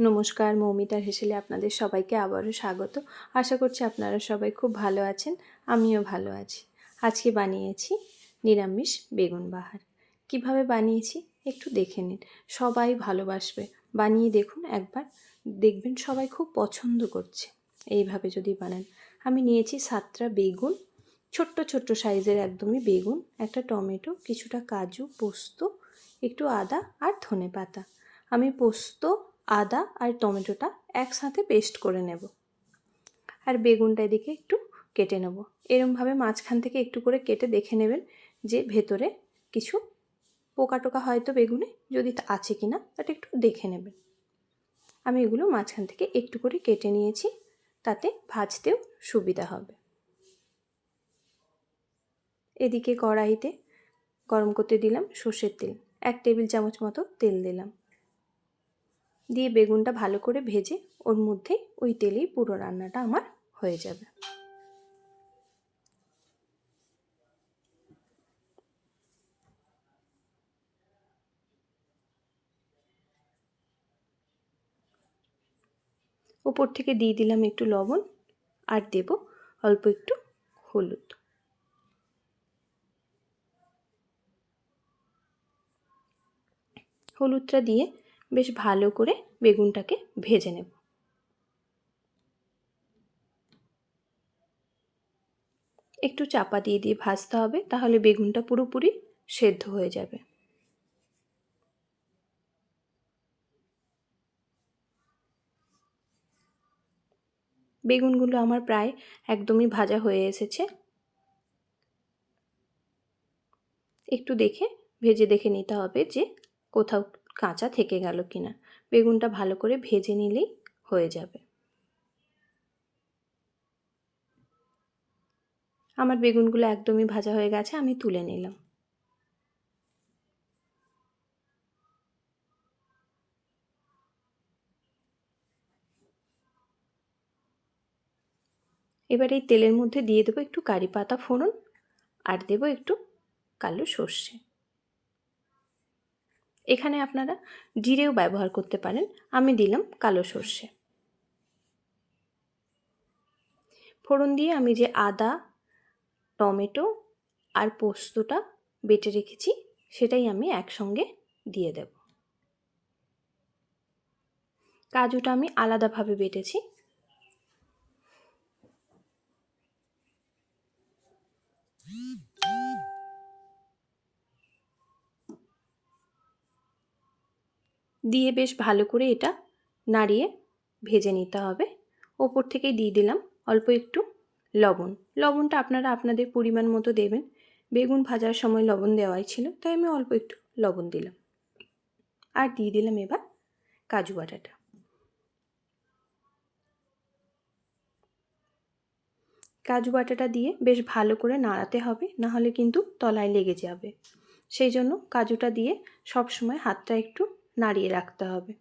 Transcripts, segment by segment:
নমস্কার, মৌমিতার হেসেলে আপনাদের সবাইকে আবারও স্বাগত। আশা করছি আপনারা সবাই খুব ভালো আছেন, আমিও ভালো আছি। আজকে বানিয়েছি নিরামিষ বেগুন বাহার। কীভাবে বানিয়েছি একটু দেখে নিন। সবাই ভালোবাসবে। বানিয়ে দেখুন একবার। দেখবেন সবাই খুব পছন্দ করছে। এইভাবে যদি বানান। আমি নিয়েছি সাতটা বেগুন, ছোট্ট ছোট্ট সাইজের একদমই বেগুন, একটা টমেটো, কিছুটা কাজু, পোস্ত, একটু আদা আর ধনে পাতা আমি পোস্ত আদা আর টমেটোটা একসাথে পেস্ট করে নেব। আর বেগুনটা এদিকে একটু কেটে নেব। এরমভাবে মাঝখান থেকে একটু করে কেটে দেখে নেবেন যে ভেতরে কিছু পোকা টোকা হয়তো বেগুনে, যদি আছে কি না ওটা একটু দেখে নেবেন। আমি এগুলো মাঝখান থেকে একটু করে কেটে নিয়েছি, তাতে ভাজতেও সুবিধা হবে। এদিকে কড়াইতে গরম করতে দিলাম সর্ষের তেল। এক টেবিল চামচ মতো তেল দিলাম। দিয়ে বেগুনটা ভালো করে ভেজে ওর মধ্যে ওই তেলেই পুরো রান্নাটা আমার হয়ে যাবে। উপর থেকে দিয়ে দিলাম একটু লবণ আর দেব অল্প একটু হলুদ। হলুদটা দিয়ে বেশ ভালো করে বেগুনটাকে ভেজে নেব। একটু চাপা দিয়ে দিয়ে ভাজতে হবে, তাহলে বেগুনটা পুরোপুরি সেদ্ধ হয়ে যাবে। বেগুনগুলো আমার প্রায় একদমই ভাজা হয়ে এসেছে। একটু দেখে, ভেজে দেখে নিতে হবে যে কোথাও কাঁচা থেকে গেল কিনা। বেগুনটা ভালো করে ভেজে নিলেই হয়ে যাবে। আমার বেগুনগুলো একদমই ভাজা হয়ে গেছে, আমি তুলে নিলাম। এবার এই তেলের মধ্যে দিয়ে দেবো একটু কারি পাতা ফোড়ন, আর দেবো একটু কালো সর্ষে। এখানে আপনারা জিরেও ব্যবহার করতে পারেন। আমি দিলাম কালো সর্ষে। ফোড়ন দিয়ে আমি যে আদা, টমেটো আর পোস্তটা বেটে রেখেছি, সেটাই আমি একসঙ্গে দিয়ে দেব। কাজুটা আমি আলাদাভাবে বেটেছি। দিয়ে বেশ ভালো করে এটা নাড়িয়ে ভেজে নিতে হবে। ওপর থেকে দিয়ে দিলাম অল্প একটু লবণ। লবণটা আপনারা আপনাদের পরিমাণ মতো দেবেন। বেগুন ভাজার সময় লবণ দেওয়াই ছিল, তাই আমি অল্প একটু লবণ দিলাম। আর দিয়ে দিলাম এবার কাজু বাটাটা। কাজু বাটাটা দিয়ে বেশ ভালো করে নাড়াতে হবে না হলে কিন্তু তলায় লেগে যাবে। সেই জন্য কাজুটা দিয়ে সব সময় হাতটা একটু নাড়িয়ে রাখতে হবে।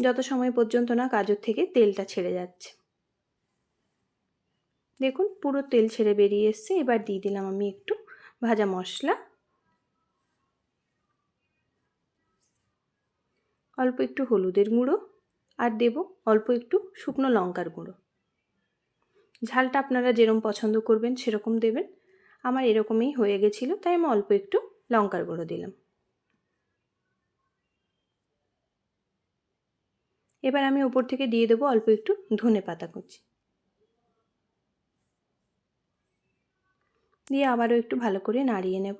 যত সময় পর্যন্ত না কাজুর থেকে তেলটা ছেড়ে যাচ্ছে। দেখুন, পুরো তেল ছেড়ে বেরিয়ে এসছে। এবার দিয়ে দিলাম আমি একটু ভাজা মশলা। অল্প একটু হলুদের গুঁড়ো আর দেব অল্প একটু শুকনো লঙ্কার গুঁড়ো। ঝালটা আপনারা যেরকম পছন্দ করবেন সেরকম দেবেন। আমার এরকমই হয়ে গেছিল, তাই আমি অল্প একটু লঙ্কার গুঁড়ো দিলাম। এবার আমি উপর থেকে দিয়ে দেবো অল্প একটু ধনে পাতা কুচি। দিয়ে আবারও একটু ভালো করে নাড়িয়ে নেব।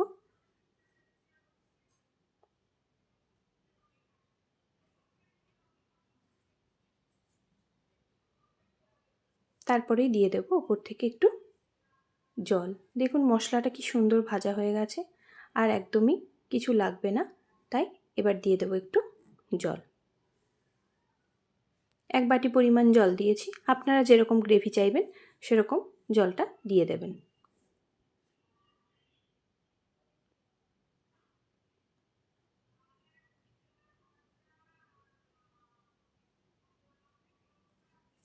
তারপরেই দিয়ে দেবো ওপর থেকে একটু জল। দেখুন মশলাটা কি সুন্দর ভাজা হয়ে গেছে, আর একদমই কিছু লাগবে না, তাই এবার দিয়ে দেবো একটু জল। এক বাটি পরিমাণ জল দিয়েছি। আপনারা যেরকম গ্রেভি চাইবেন, সেরকম জলটা দিয়ে দেবেন।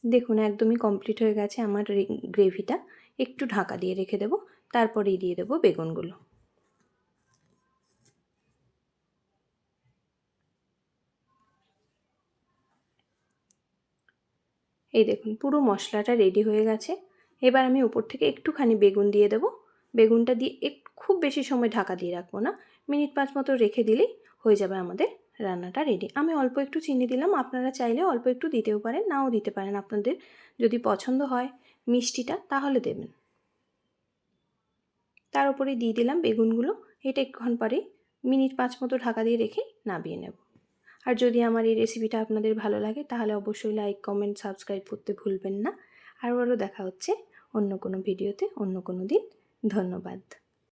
দেখুন, একদমই কমপ্লিট হয়ে গেছে আমার গ্রেভিটা। একটু ঢাকা দিয়ে রেখে দেবো, তারপরেই দিয়ে দেবো বেগুনগুলো। এই দেখুন, পুরো মশলাটা রেডি হয়ে গেছে। এবার আমি উপর থেকে একটুখানি বেগুন দিয়ে দেবো। বেগুনটা দিয়ে এক, খুব বেশি সময় ঢাকা দিয়ে রাখব না। মিনিট পাঁচ মতো রেখে দিলেই হয়ে যাবে আমাদের রান্নাটা রেডি আমি অল্প একটু চিনি দিলাম, আপনারা চাইলে অল্প একটু দিতেও পারেন, নাও দিতে পারেন। আপনাদের যদি পছন্দ হয় মিষ্টিটা, তাহলে দেবেন। তার উপরে দিয়ে দিলাম বেগুনগুলো। এটা একটুক্ষণ পরে মিনিট পাঁচ মতো ঢাকা দিয়ে রেখে নামিয়ে নেব। আর যদি আমার এই রেসিপিটা আপনাদের ভালো লাগে, তাহলে অবশ্যই লাইক কমেন্ট সাবস্ক্রাইব করতে ভুলবেন না। আরও আরও দেখা হচ্ছে অন্য কোনো ভিডিওতে অন্য কোনো দিন। ধন্যবাদ।